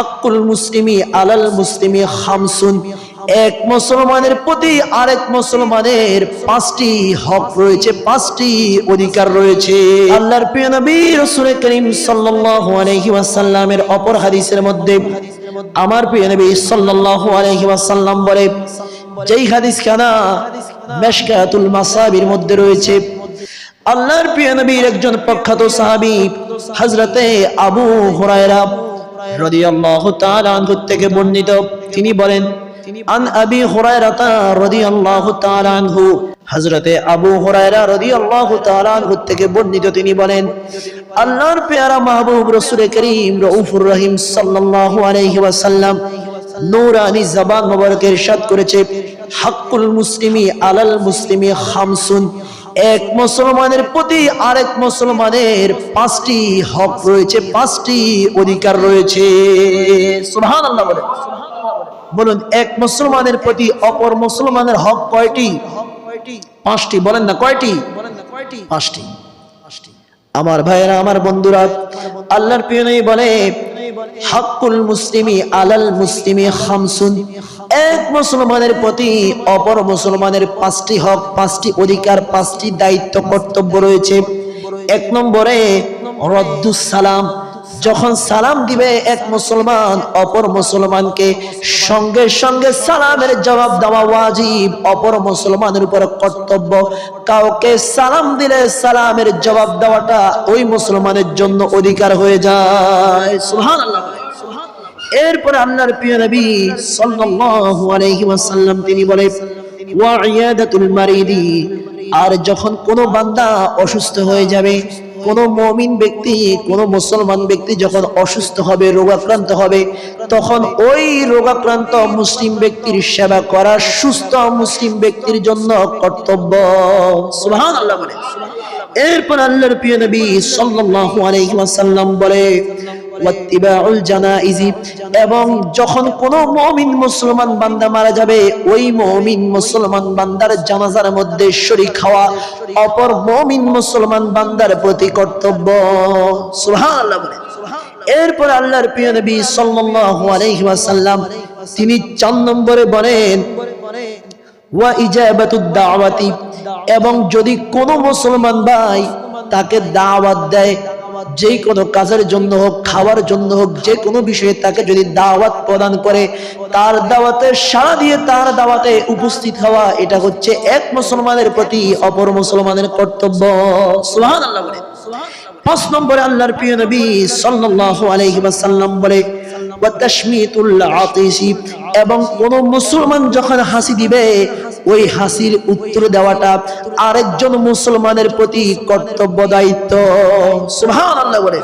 হাক্কুল মুসলিমি আলাল মুসলিমি খামসুন। এক মুসলমানের প্রতি আরেক মুসলমানের পাঁচটি হক রয়েছে, পাঁচটি অধিকার রয়েছে। আল্লাহর প্রিয় নবী রাসূল করিম সাল্লাল্লাহু আলাইহি ওয়াসাল্লামের অপর হাদিসের মধ্যে আমার প্রিয় নবী সাল্লাল্লাহু আলাইহি ওয়াসাল্লাম বলে, যেই হাদিস খানা মেশকাতুল মাসাবির মধ্যে রয়েছে, আল্লাহর প্রিয় নবীর একজন প্রখ্যাত সাহাবী, হযরতে আবু হুরায়রা রাদিয়াল্লাহু তাআলা আনহু থেকে বর্ণিত। তিনি বলেন আন আবি হুরায়রা রাদিয়াল্লাহু তাআলা আনহু। হযরতে আবু হুরায়রা রাদিয়াল্লাহু তাআলা আনহু থেকে বর্ণিত। তিনি বলেন আল্লাহর পেয়ারা মাহবুব রাসূল করিম রউফুর রহিম সাল্লাল্লাহু আলাইহি ওয়াসাল্লাম নূরানি জবান মোবারকের ইরশাদ করেছে হাক্কুল মুসলিমি আলাল মুসলিমি খামসুন। এক মুসলমানের প্রতি আরেক মুসলমানের পাঁচটি হক রয়েছে, পাঁচটি অধিকার রয়েছে। সুহান আল্লাহ বলে বলুন, এক মুসলমানের প্রতি অপর মুসলমানের হক কয়টি? পাঁচটি, বলেন না কয়টি? পাঁচটি। আমার ভাইয়েরা, আমার বন্ধুরা, আল্লাহর প্রিয় বলে হাক্কুল মুসলিমি আলাল মুসলিমি খামসুন। এক মুসলমানের প্রতি অপর মুসলমানের পাঁচটি হক, পাঁচটি অধিকার, পাঁচটি দায়িত্ব, কর্তব্য রয়েছে। এক নম্বরে সালাম যখন সালাম দিবে এক মুসলমান, অপর মুসলমানকে সঙ্গে সঙ্গে সালামের জবাব দেওয়া ওয়াজিব। অপর মুসলমানের উপর কর্তব্য। কাউকে সালাম দিলে সালামের জবাব দেওয়াটা ওই মুসলমানের জন্য অধিকার হয়ে যায়। বলে। এরপরে আল্লাহর প্রিয় নবী সাল্লাল্লাহু আলাইহি ওয়াসাল্লাম তিনি বলে ওয়া ইয়াদাতুল মারিদি আর যখন কোনো বান্দা অসুস্থ হয়ে যাবে, কোন মমিন ব্যক্তি, কোন মুসলমান ব্যক্তি যখন অসুস্থ হবে, রোগাক্রান্ত হবে, তখন ওই রোগাক্রান্ত মুসলিম ব্যক্তির সেবা করা সুস্থ মুসলিম ব্যক্তির জন্য কর্তব্য। সুবহানাল্লাহ বলে। এরপর আল্লাহর প্রিয় নবী সাল্লাল্লাহু আলাইহি ওয়াসাল্লাম বলে এবং যখন কোন মুসলমান বান্দা মারা যাবে, ওই মুসলমান বান্দার জানাজার মধ্যে অপর মুসলমান বান্দার প্রতি কর্তব্য। এরপর আল্লাহর প্রিয় নবী সাল্লাল্লাহু তিনি চার নম্বরে বলেন, ওয়া এবং যদি কোনো মুসলমান ভাই তাকে দাওয়াত দেয় যে কোনো কাজের জন্য হোক, খাওয়ার জন্য হোক, যে কোনো বিষয়ে তাকে যদি দাওয়াত প্রদান করে, তার দাওয়াতে সাড়া দিয়ে তার দাওয়াতে উপস্থিত হওয়া, এটা হচ্ছে এক মুসলমানের প্রতি অপর মুসলমানের কর্তব্য। সুবহানাল্লাহ বলে। পাঁচ নম্বরে আল্লাহর প্রিয় নবী সাল্লাল্লাহু আলাইহি ওয়াসাল্লাম বলে, ওয়া তাশমিতুল আতিসি এবং কোন মুসলমান যখন হাসি দিবে ওই হাসির উত্তর দেওয়াটা আরেকজন মুসলমানের প্রতি কর্তব্য দায়িত্ব। সুবহানাল্লাহ বলে।